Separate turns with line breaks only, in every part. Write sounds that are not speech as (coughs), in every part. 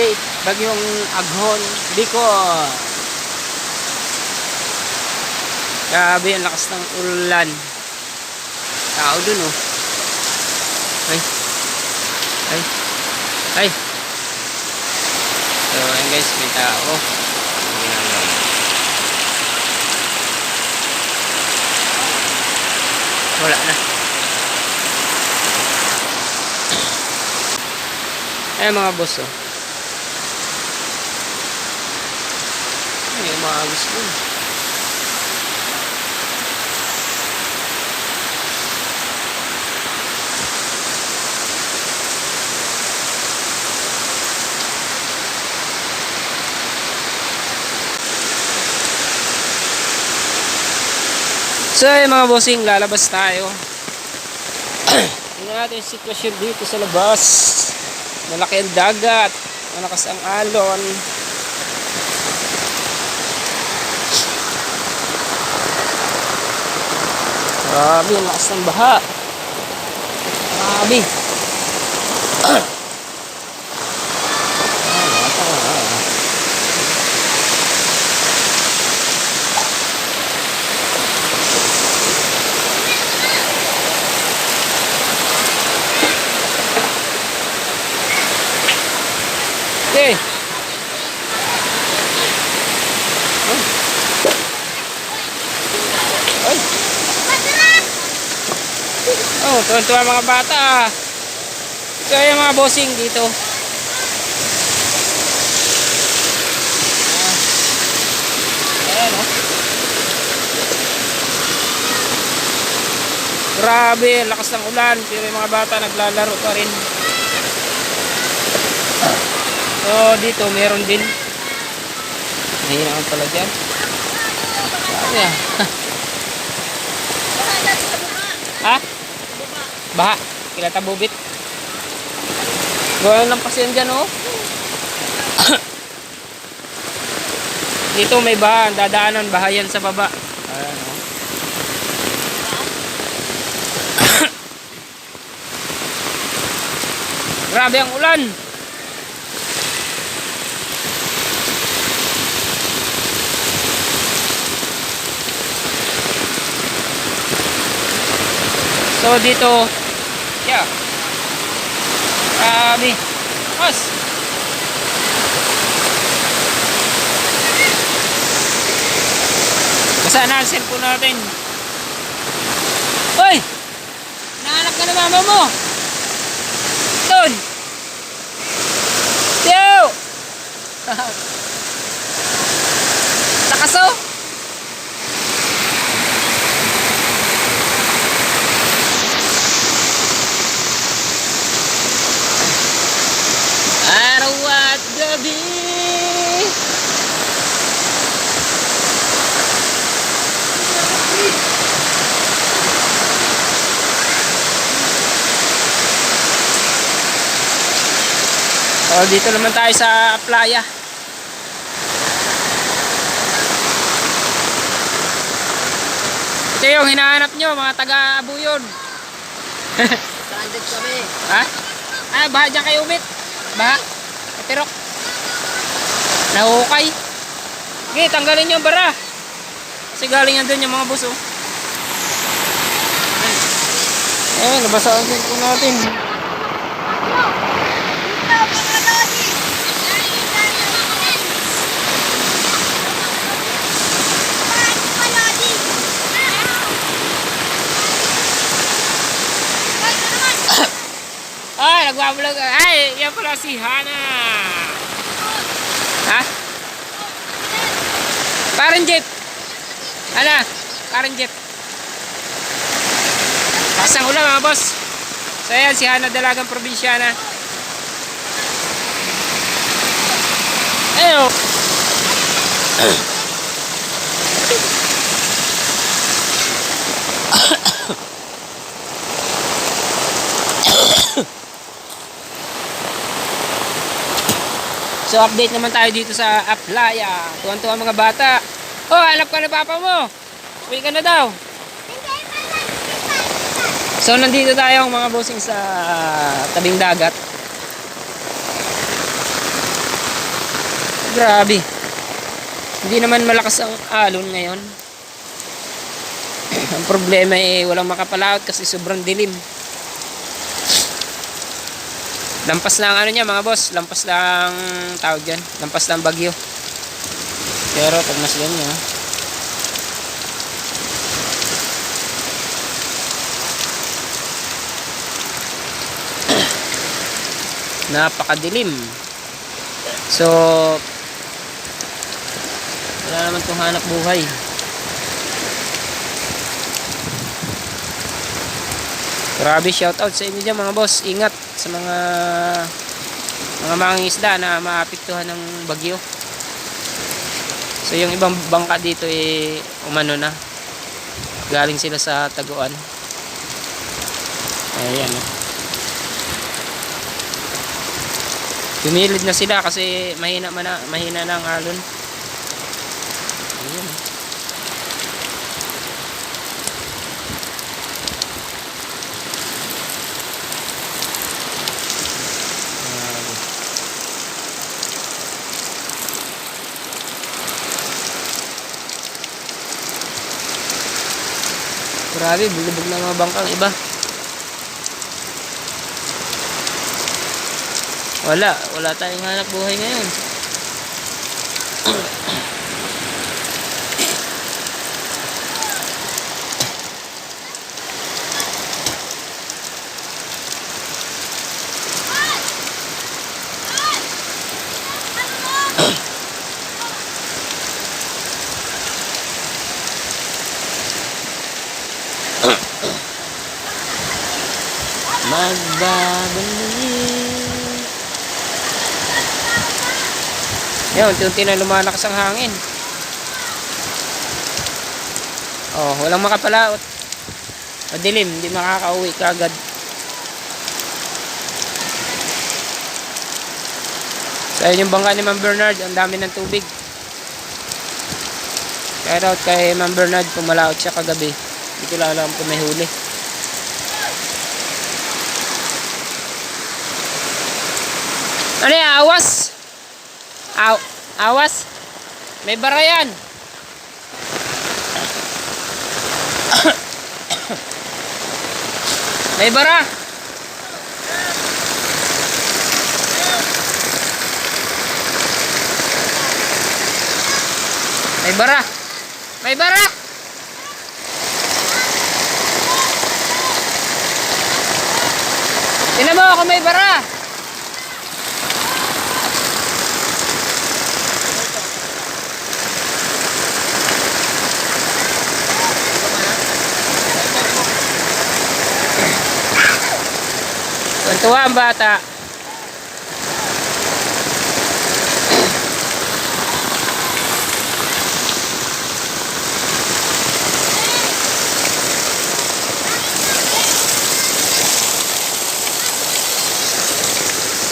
update. Bagyong Aghon, Bicol. Grabe ang lakas ng ulan. Tao dun oh. Ay. Ay. Ay. So, ayan guys, may tao. Wala na. Ayan mga boss oh. Ayan mga agos dun. So ayun mga bossing, lalabas tayo. (clears throat) Tingnan natin yung sitwasyon dito sa labas. Malaki ang dagat. Malakas ang alon. Grabe, lakas ng baha. Grabe. Oh, tuwan-tuwa mga bata. Ito yung mga bossing dito. Ah. Ayan, oh. Grabe, lakas ng ulan. Pero yung mga bata naglalaro pa rin. So, dito meron din. Mahina pala dyan. Sabi ah. (laughs) ha? Baha. Kilata bubit. Gawin lang kasi yan dyan oh. (coughs) dito may baha. Dadaanan bahayan sa baba. Ayan oh. (coughs) Grabe ang ulan. So dito, yeah. Grabe. Mas. Basa na ang cellphone natin. Hoy! Nahanap ka na mama mo. Doon. Tiyo! (laughs) Lakas oh. Oh, dito naman tayo sa playa. Ito yung hinahanap nyo, mga taga-abuyon.
Stranded kami.
Ha? Ah, baha dyan kayo umit. Baha. Katirok. Nahukay. Sige, tanggalin nyo bara. Kasi galing yan dun yung mga buso. Eh, nabasaan din po natin. Nagbablog. Ay, yan pala si Hana. Ha? Parang jeep. Hana, parang jeep. Pasang ulan mga boss. So ayan, si Hana Dalagang Probinsyana. Ayo. (coughs) So update naman tayo dito sa Aplaya. Tuwan-tuwa mga bata. Oh, hanap ka na papa mo. Uwi ka na daw. So nandito tayo mga bossing sa tabing dagat. Grabe. Hindi naman malakas ang alon ngayon. (clears throat) ang problema eh walang makapalaot kasi sobrang dilim. Lampas lang ano niya mga boss, lampas lang tawag dyan, lampas lang bagyo. Pero pag masyan niya, (clears throat) napakadilim. So, wala naman itong hanap buhay. Grabe shoutout sa inyo dyan mga boss. Ingat sa mga mga mangingisda na maapektuhan ng bagyo. So yung ibang bangka dito eh umano na. Galing sila sa taguan. Ayan. Oh. Tumilid na sila kasi mahina man na, mahina na ang alon. Ayan. oh. Grabe, bulubog na mga bangkang iba. Wala, wala tayong hanap buhay ngayon. Magbabalik. Yan, unti-unti na lumalakas ang hangin. Oh, walang makapalaot. Madilim, hindi makakauwi kagad. Sa so, yung bangka ni Ma'am Bernard, ang dami ng tubig. Shout out kay Ma'am Bernard, pumalaot siya kagabi. Hindi ko lang kung may huli. Ano yan? Awas? Aw awas? May bara yan. (coughs) May bara. May bara. May bara. Tinan mo ako may bara. Tuwa ang bata.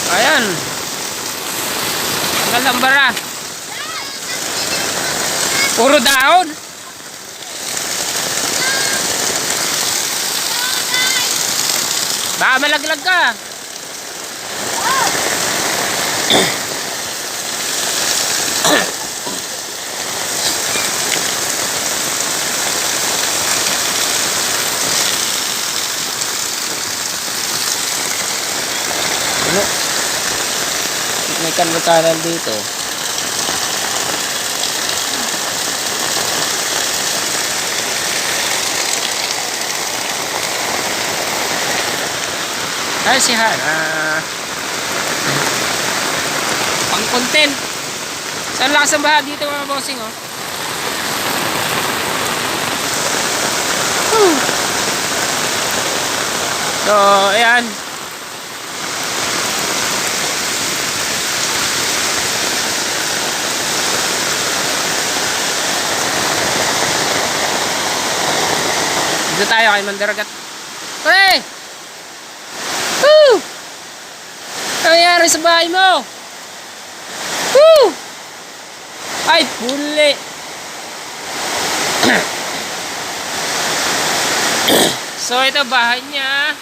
Ayan. Ang gandang. Puro daon. Baka malaglag ka. Ano? May kanal dito. Ay, si Han. Ah, pang content. Saan lakas ang baha dito mga bossing, oh? Whew. So, ayan. Dito tayo kay Mandaragat. Pre! Woo! Nangyari sa bahay mo? Woo! Ay, puli! (clears throat) so, ito bahay niya.